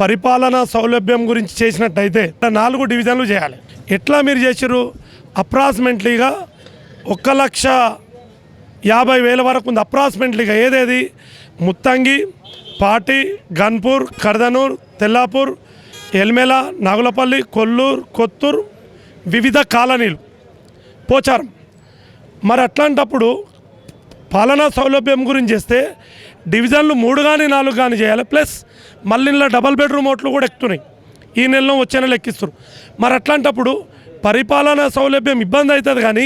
పరిపాలనా సౌలభ్యం గురించి చేసినట్టయితే నాలుగు డివిజన్లు చేయాలి. ఎట్లా మీరు చేసారు అప్రాక్సిమేట్లీగా ఒక్క లక్ష యాభై వేల వరకు ఉంది. అప్రాక్సిమేట్లీగా ఏదేది? ముత్తంగి పాటి గన్పూర్ కర్దనూర్ తెల్లాపూర్ ఎల్మెల నాగులపల్లి కొల్లూరు కొత్తూరు వివిధ కాలనీలు. పోచారం. మరి అట్లాంటప్పుడు పాలనా సౌలభ్యం గురించి చేస్తే డివిజన్లు మూడు కానీ నాలుగు కానీ చేయాలి. ప్లస్ మళ్ళీ ఇలా డబల్ బెడ్రూమ్ ఓట్లు కూడా ఎక్కుతున్నాయి. ఈ నెలలో వచ్చే నెల ఎక్కిస్తారు మరి అట్లాంటప్పుడు పరిపాలనా సౌలభ్యం ఇబ్బంది అవుతుంది కానీ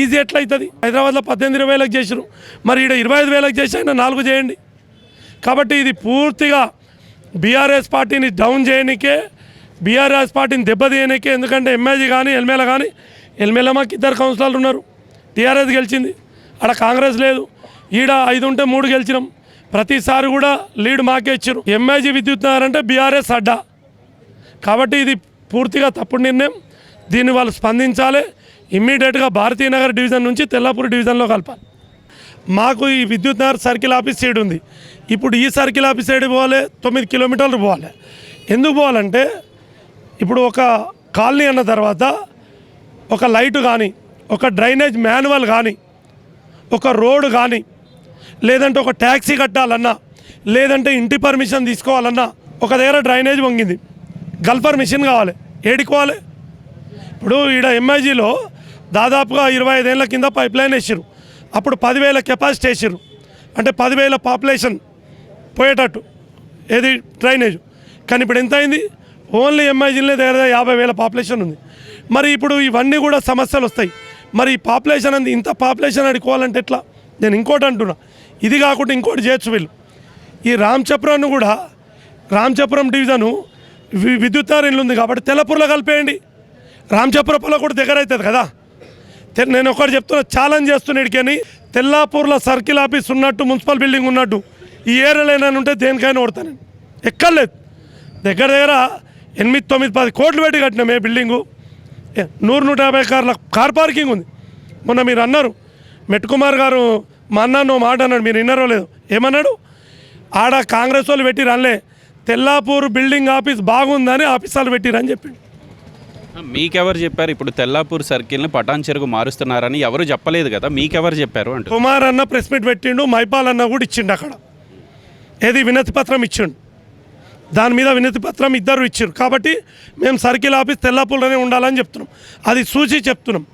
ఈజీ ఎట్లా అవుతుంది? హైదరాబాద్లో పద్దెనిమిది ఇరవై వేలకు చేసారు మరి ఇక్కడ ఇరవై ఐదు వేలకు చేసి అయినా నాలుగు చేయండి. కాబట్టి ఇది పూర్తిగా బీఆర్ఎస్ పార్టీని డౌన్ చేయనికే బీఆర్ఎస్ పార్టీని దెబ్బతీయనికే ఎందుకంటే ఎంఏజీ కానీ ఎల్మేల కానీ ఎల్మేల మాకు ఇద్దరు కౌన్సిలర్లు ఉన్నారు. టీఆర్ఎస్ గెలిచింది. ఆడ కాంగ్రెస్ లేదు. ఈడ ఐదు ఉంటే మూడు గెలిచినాం. ప్రతిసారి కూడా లీడ్ మాకే ఇచ్చారు ఎంఏజీ విద్యుత్ నగర్ అంటే బీఆర్ఎస్ అడ్డా. కాబట్టి ఇది పూర్తిగా తప్పుడు నిర్ణయం. దీన్ని వాళ్ళు స్పందించాలి. ఇమ్మీడియట్గా భారతీయనగర్ డివిజన్ నుంచి తెల్లాపూర్ డివిజన్లో కలపాలి. మాకు ఈ విద్యుత్ నగర్ సర్కిల్ ఆఫీస్ సైడ్ ఉంది. ఇప్పుడు ఈ సర్కిల్ ఆఫీస్ సైడ్ పోవాలి తొమ్మిది కిలోమీటర్లు పోవాలి. ఎందుకు పోవాలంటే ఇప్పుడు ఒక కాలనీ అన్న తర్వాత ఒక లైట్ కానీ ఒక డ్రైనేజ్ మాన్యువల్ కానీ ఒక రోడ్ కానీ లేదంటే ఒక ట్యాక్సీ కట్టాలన్నా లేదంటే ఇంటి పర్మిషన్ తీసుకోవాలన్నా ఒక దగ్గర డ్రైనేజ్ వంగింది. గల్ఫర్ మిషన్ కావాలి. ఏడుకోవాలి ఇప్పుడు ఈడ ఎంఐజీలో దాదాపుగా ఇరవై ఐదేళ్ళ కింద పైప్ లైన్ వేసారు అప్పుడు పదివేల కెపాసిటీ వేసారు అంటే పదివేల పాపులేషన్ పోయేటట్టు. ఏది? డ్రైనేజ్. కానీ ఇప్పుడు ఎంత అయింది? ఓన్లీ ఎంఐజీలనే దగ్గర యాభై వేల పాపులేషన్ ఉంది. మరి ఇప్పుడు ఇవన్నీ కూడా సమస్యలు వస్తాయి. మరి ఈ పాపులేషన్ అంది ఇంత పాపులేషన్ అడుకోవాలంటే ఎట్లా? నేను ఇంకోటి అంటున్నా. ఇది కాకుండా ఇంకోటి చేయొచ్చు వీళ్ళు. ఈ రామచపురాన్ని కూడా రామచపురం డివిజను వి- విద్యుత్ ఇల్లు ఉంది కాబట్టి తెల్లపూర్లో కలిపేయండి. రామచపురంలో కూడా దగ్గర అవుతుంది కదా. నేను ఒకటి చెప్తున్నా ఛాలెంజ్ చేస్తున్నాడికని తెల్లాపూర్లో సర్కిల్ ఆఫీస్ ఉన్నట్టు మున్సిపల్ బిల్డింగ్ ఉన్నట్టు ఈ ఏరియాలో ఏమైనా ఉంటే దేనికైనా కొడతాను ఎక్కర్లేదు. దగ్గర దగ్గర ఎనిమిది తొమ్మిది పది కోట్లు పెట్టి కట్టినాం ఏ బిల్డింగు నూరు నూట యాభై కార్ల కార్ పార్కింగ్ ఉంది. మొన్న మీరు అన్నారు మెట్టుకుమార్ గారు మా అన్న నువ్వు మాట అన్నాడు మీరు విన్నారో లేదు. ఏమన్నాడు? ఆడ కాంగ్రెస్ వాళ్ళు అనలే. తెల్లాపూర్ బిల్డింగ్ ఆఫీస్ బాగుందని ఆఫీసాలు పెట్టిరని చెప్పిండు. మీకెవరు చెప్పారు? ఇప్పుడు తెల్లాపూర్ సర్కిల్ని పటాన్ చెరుకు మారుస్తున్నారని ఎవరు చెప్పలేదు కదా మీకెవరు చెప్పారు అంటూ కుమార్ అన్న ప్రెస్ మీట్ పెట్టిండు మైపాల్ అన్న కూడా ఇచ్చిండు అక్కడ. ఏది వినతి పత్రం ఇచ్చిండు. దాని మీద వినతి పత్రం ఇద్దరు ఇచ్చారు. కాబట్టి మేము సర్కిల్ ఆఫీస్ తెల్లాపూర్లోనే ఉండాలని చెప్తున్నాం. అది చూసి చెప్తున్నాం.